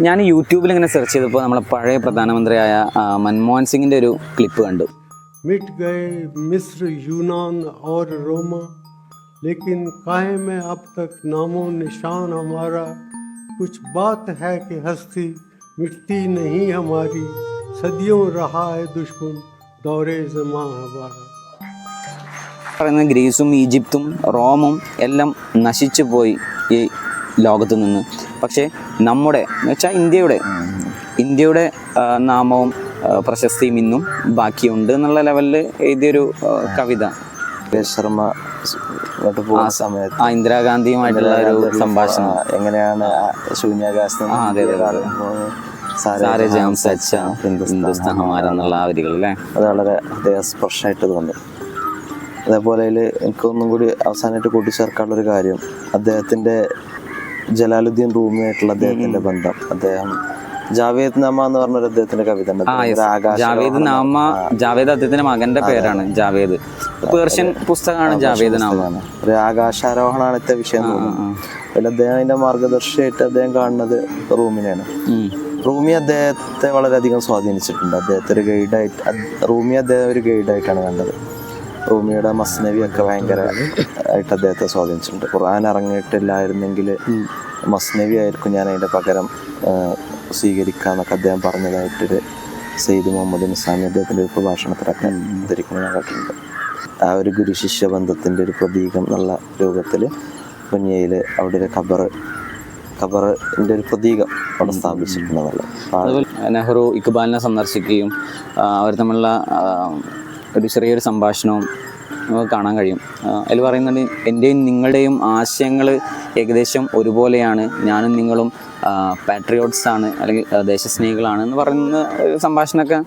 ഞാൻ യൂട്യൂബിൽ ഇങ്ങനെ സെർച്ച് ചെയ്തപ്പോൾ നമ്മളെ പഴയ പ്രധാനമന്ത്രിയായ ആ, മൻമോഹൻ സിംഗിൻ്റെ ഒരു ക്ലിപ്പ് കണ്ടു मिट गए मिस्र यूनान और रोमा लेकिन काहे में अब तक नामो निशान हमारा कुछ बात है कि हस्ती मिटती नहीं हमारी सदियों रहा है दुश्मन दौरे जमा हमारा പറയുന്നത് ഗ്രീസും ഈജിപ്തും റോമും എല്ലാം നശിച്ചു പോയി ഈ ലോകത്ത് നിന്ന്. പക്ഷേ നമ്മുടെ എന്ന് വെച്ചാൽ ഇന്ത്യയുടെ ഇന്ത്യയുടെ നാമവും പ്രശസ്തിയും ഇന്നും ബാക്കിയുണ്ട് എന്നുള്ള ലെവലിൽ എഴുതിയൊരു കവിത. ശർമ്മ പോകുന്ന സമയത്ത് ആ ഇന്ദിരാഗാന്ധിയുമായിട്ടുള്ള ഒരു സംഭാഷണം. എങ്ങനെയാണ് ശൂന്യാകാശം ശൂന്യാകാശത്ത് നിന്ന് ആ, അതെ, അതെ, അതെ. പോകുന്നത്? സാരേ സാരെ ജഹാം ജാം സച്ച ഹിന്ദുസ്ഥാൻ ഹിന്ദുസ്ഥാൻ ഹമാര എന്നുള്ള ആ വരികൾ അല്ലേ അത് വളരെ സ്പർശമായിട്ട് തോന്നി. അതേപോലെ എനിക്ക് എനിക്കൊന്നും കൂടി അവസാനമായിട്ട് കൂട്ടിച്ചേർക്കാനുള്ള ഒരു കാര്യം അദ്ദേഹത്തിന്റെ ജലാലുദ്ദീൻ റൂമിയായിട്ടുള്ള അദ്ദേഹത്തിന്റെ ബന്ധം. അദ്ദേഹം ജാവേദ് നാമ എന്ന് പറഞ്ഞൊരു അദ്ദേഹത്തിന്റെ കവിത ജാവേദ് നാമ ജാവേദ് അദ്ദേഹത്തിന്റെ മകന്റെ പേരാണ് ജാവേദ്. പേർഷ്യൻ പുസ്തകമാണ് ജാവേദ് നാമ. ഒരു ആകാശാരോഹണമാണ് ഇത്ത വിഷയം അതിൽ അദ്ദേഹം അതിന്റെ മാർഗദർശിയായിട്ട് അദ്ദേഹം കാണുന്നത് റൂമിനെയാണ്. റൂമി അദ്ദേഹത്തെ വളരെയധികം സ്വാധീനിച്ചിട്ടുണ്ട്. അദ്ദേഹത്തെ ഒരു ഗൈഡായിട്ട് റൂമി അദ്ദേഹം ഒരു ഗൈഡായിട്ടാണ് കണ്ടത്. റൂമിയുടെ മസ്നവി ഒക്കെ ഭയങ്കര ആയിട്ട് അദ്ദേഹത്തെ സ്വാധീനിച്ചിട്ടുണ്ട്. ഖുർആൻ ഇറങ്ങിയിട്ടില്ലായിരുന്നെങ്കിൽ മസ്നവി ആയിരിക്കും ഞാൻ അതിന്റെ പകരം സ്വീകരിക്കാമെന്നൊക്കെ അദ്ദേഹം പറഞ്ഞതായിട്ടൊരു സെയ്ദ് മുഹമ്മദ് നിസാമി അദ്ദേഹത്തിന്റെ ഒരു പ്രഭാഷണത്തിലൊക്കെ ധരിക്കുന്നത് കണ്ടിട്ടുണ്ട് ആ ഒരു ഗുരു ശിഷ്യ ബന്ധത്തിന്റെ ഒരു പ്രതീകം എന്നുള്ള രൂപത്തിൽ പുന്നിയയിൽ അവിടെ ഒരു ഖബർ ഖബറിന്റെ ഒരു പ്രതീകം അവിടെ സ്ഥാപിച്ചിട്ടുണ്ടെന്നുള്ളത്. നെഹ്റു ഇക്ബാലിനെ സന്ദർശിക്കുകയും അവർ തമ്മിലുള്ള ഒരു ചെറിയൊരു സംഭാഷണവും നമുക്ക് കാണാൻ കഴിയും. അതിൽ പറയുന്നുണ്ട് എന്റെയും നിങ്ങളുടെയും ആശയങ്ങൾ ഏകദേശം ഒരുപോലെയാണ്. ഞാനും നിങ്ങളും പാട്രിയോട്സ് ആണ് അല്ലെങ്കിൽ ദേശസ്നേഹികളാണ് എന്ന് പറയുന്ന ഒരു സംഭാഷണമൊക്കെ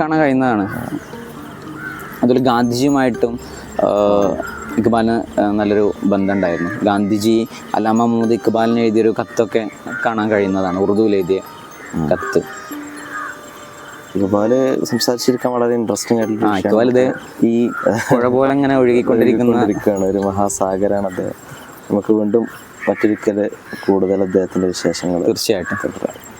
കാണാൻ കഴിയുന്നതാണ്. അതിൽ ഗാന്ധിജിയുമായിട്ടും ഇക്ബാലിന് നല്ലൊരു ബന്ധമുണ്ടായിരുന്നു. ഗാന്ധിജി അലാമ മുഹമ്മദ് ഇക്ബാലിന് എഴുതിയൊരു കത്തൊക്കെ കാണാൻ കഴിയുന്നതാണ് ഉറുദുവിൽ എഴുതിയ കത്ത്. ഇതുപോലെ സംസാരിച്ചിരിക്കാൻ വളരെ ഇൻട്രസ്റ്റിംഗ് ആയിട്ടുള്ള ഇത് ഈ പുഴ പോലെ ഇങ്ങനെ ഒഴുകിക്കൊണ്ടിരിക്കുന്ന ഒരു മഹാസാഗരാണ് അദ്ദേഹം നമുക്ക് വീണ്ടും മറ്റൊരിക്കൽ കൂടുതൽ അദ്ദേഹത്തിന്റെ വിശേഷങ്ങൾ തീർച്ചയായിട്ടും.